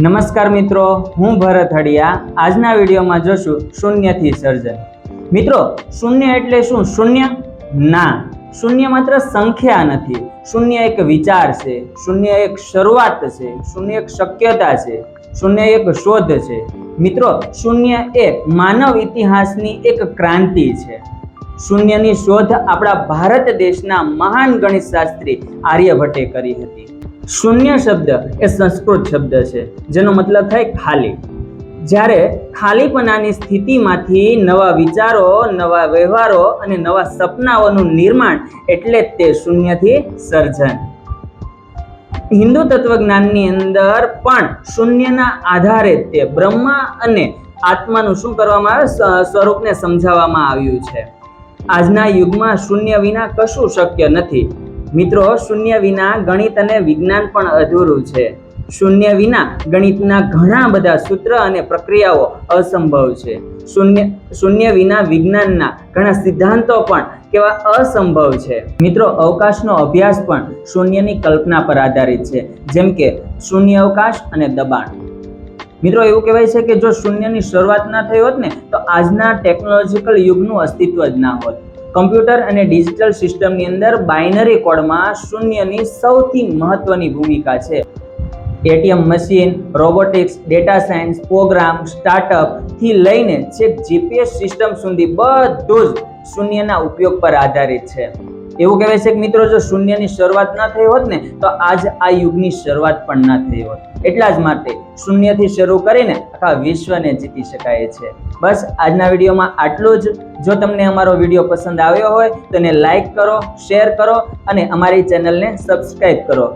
નમસ્કાર મિત્રો, હું ભરત હડિયા. આજના વિડીયોમાં જોશું શૂન્યથી સર્જન. મિત્રો, શૂન્ય એટલે શું? શૂન્ય? ના. શૂન્ય માત્ર સંખ્યા નથી. શૂન્ય એક વિચાર છે. શૂન્ય એક શરૂઆત છે. શૂન્ય એક શક્યતા છે. શૂન્ય એક શોધ છે. મિત્રો, શૂન્ય એ માનવ ઇતિહાસની એક ક્રાંતિ છે. શૂન્યની શોધ આપણા ભારત દેશના મહાન ગણિત શાસ્ત્રી આર્યભટ્ટે કરી હતી. શૂન્ય શબ્દ એ સંસ્કૃત શબ્દ છે, જેનો મતલબ થાય ખાલી. જ્યારે ખાલીપણાની સ્થિતિમાંથી નવા વિચારો, નવા વ્યવહારો અને નવા સપનાઓનું નિર્માણ એટલે જ તે શૂન્યથી સર્જન. હિન્દુ તત્વજ્ઞાનની અંદર પણ શૂન્યના આધારે તે બ્રહ્મા અને આત્માનું શું કરવામાં આવે? સ્વરૂપને સમજાવવામાં આવ્યું છે. આજના યુગમાં શૂન્ય વિના કશું શક્ય નથી. મિત્રો, શૂન્ય વિના ગણિત અને વિજ્ઞાન પણ અધૂરું છે. શૂન્ય વિના ગણિતના ઘણા બધા સૂત્ર અને પ્રક્રિયાઓ અસંભવ છે. શૂન્ય શૂન્ય વિના વિજ્ઞાનના ઘણા સિદ્ધાંતો પણ કેવા અસંભવ છે. મિત્રો, અવકાશનો અભ્યાસ પણ શૂન્યની કલ્પના પર આધારિત છે. જેમ કે, શૂન્ય અવકાશ અને દબાણ. મિત્રો, એવું કહેવાય છે કે જો શૂન્યની શરૂઆત ના થઈ હોત ને, તો આજના ટેકનોલોજીકલ યુગનું અસ્તિત્વ જ ના હોત. કમ્પ્યુટર અને ડિજિટલ સિસ્ટમની અંદર બાઇનરી કોડમાં શૂન્યની સૌથી મહત્વની ભૂમિકા છે. ATM machine, robotics, data science, program, સ્ટાર્ટઅપથી લઈને છેક જીપીએસ સિસ્ટમ સુધી બધું જ શૂન્યના ઉપયોગ પર આધારિત છે. એવું કહેવાય છે કે મિત્રો, જો શૂન્યની શરૂઆત ના થઈ હોત ને, તો આજ આ યુગની શરૂઆત પણ ના થઈ હોત. એટલા જ માટે શૂન્યથી શરૂ કરીને આખા વિશ્વને જીતી શકાય છે. બસ, આજના વિડીયોમાં આટલું જ. જો તમને અમારો વીડિયો પસંદ આવ્યો હોય, તો એને લાઈક કરો, શેર કરો અને અમારી ચેનલને સબસ્ક્રાઈબ કરો.